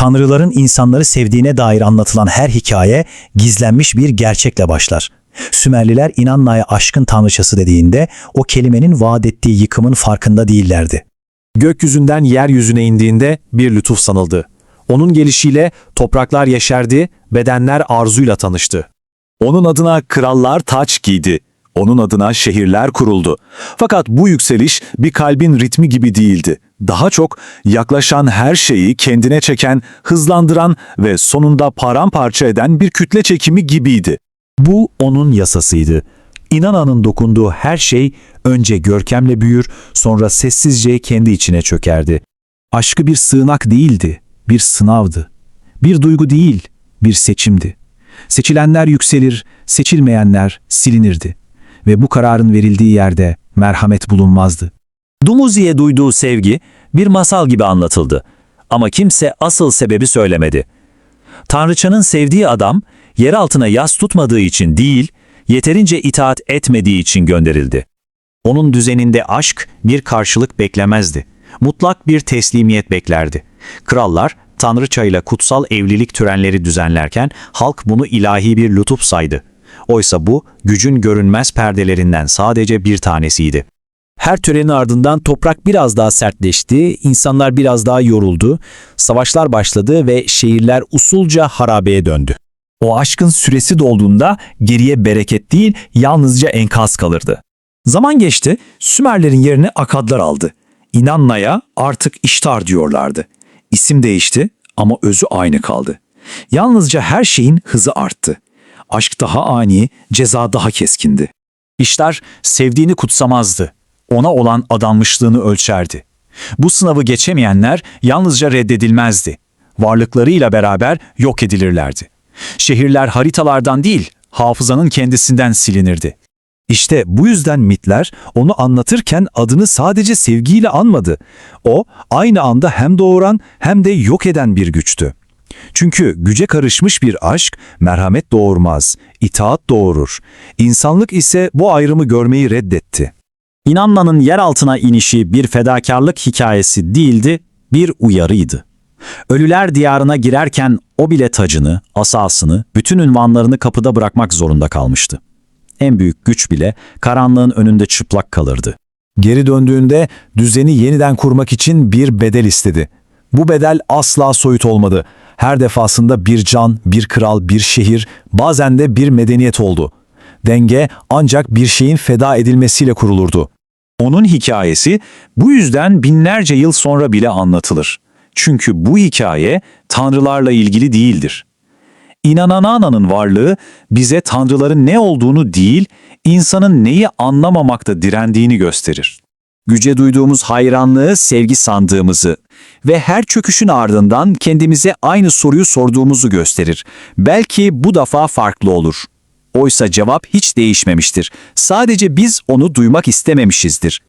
Tanrıların insanları sevdiğine dair anlatılan her hikaye gizlenmiş bir gerçekle başlar. Sümerliler İnanna'ya aşkın tanrıçası dediğinde o kelimenin vaat ettiği yıkımın farkında değillerdi. Gökyüzünden yeryüzüne indiğinde bir lütuf sanıldı. Onun gelişiyle topraklar yeşerdi, bedenler arzuyla tanıştı. Onun adına krallar taç giydi. Onun adına şehirler kuruldu. Fakat bu yükseliş bir kalbin ritmi gibi değildi. Daha çok yaklaşan her şeyi kendine çeken, hızlandıran ve sonunda paramparça eden bir kütle çekimi gibiydi. Bu onun yasasıydı. İnananın dokunduğu her şey önce görkemle büyür, sonra sessizce kendi içine çökerdi. Aşkı bir sığınak değildi, bir sınavdı. Bir duygu değil, bir seçimdi. Seçilenler yükselir, seçilmeyenler silinirdi. Ve bu kararın verildiği yerde merhamet bulunmazdı. Dumuzi'ye duyduğu sevgi bir masal gibi anlatıldı. Ama kimse asıl sebebi söylemedi. Tanrıçanın sevdiği adam, yer altına yas tutmadığı için değil, yeterince itaat etmediği için gönderildi. Onun düzeninde aşk bir karşılık beklemezdi. Mutlak bir teslimiyet beklerdi. Krallar, tanrıçayla kutsal evlilik törenleri düzenlerken halk bunu ilahi bir lütuf saydı. Oysa bu, gücün görünmez perdelerinden sadece bir tanesiydi. Her törenin ardından toprak biraz daha sertleşti, insanlar biraz daha yoruldu, savaşlar başladı ve şehirler usulca harabeye döndü. O aşkın süresi dolduğunda geriye bereket değil, yalnızca enkaz kalırdı. Zaman geçti, Sümerlerin yerini Akadlar aldı. İnanna'ya artık İştar diyorlardı. İsim değişti ama özü aynı kaldı. Yalnızca her şeyin hızı arttı. Aşk daha ani, ceza daha keskindi. İştar sevdiğini kutsamazdı. Ona olan adanmışlığını ölçerdi. Bu sınavı geçemeyenler yalnızca reddedilmezdi. Varlıklarıyla beraber yok edilirlerdi. Şehirler haritalardan değil, hafızanın kendisinden silinirdi. İşte bu yüzden mitler onu anlatırken adını sadece sevgiyle anmadı. O aynı anda hem doğuran hem de yok eden bir güçtü. Çünkü güce karışmış bir aşk merhamet doğurmaz, itaat doğurur. İnsanlık ise bu ayrımı görmeyi reddetti. İnanmanın yer altına inişi bir fedakarlık hikayesi değildi, bir uyarıydı. Ölüler diyarına girerken o bile tacını, asasını, bütün ünvanlarını kapıda bırakmak zorunda kalmıştı. En büyük güç bile karanlığın önünde çıplak kalırdı. Geri döndüğünde düzeni yeniden kurmak için bir bedel istedi. Bu bedel asla soyut olmadı. Her defasında bir can, bir kral, bir şehir, bazen de bir medeniyet oldu. Denge ancak bir şeyin feda edilmesiyle kurulurdu. Onun hikayesi bu yüzden binlerce yıl sonra bile anlatılır. Çünkü bu hikaye tanrılarla ilgili değildir. İnananana'nın varlığı bize tanrıların ne olduğunu değil, insanın neyi anlamamakta direndiğini gösterir. Güce duyduğumuz hayranlığı sevgi sandığımızı ve her çöküşün ardından kendimize aynı soruyu sorduğumuzu gösterir. Belki bu defa farklı olur. Oysa cevap hiç değişmemiştir. Sadece biz onu duymak istememişizdir.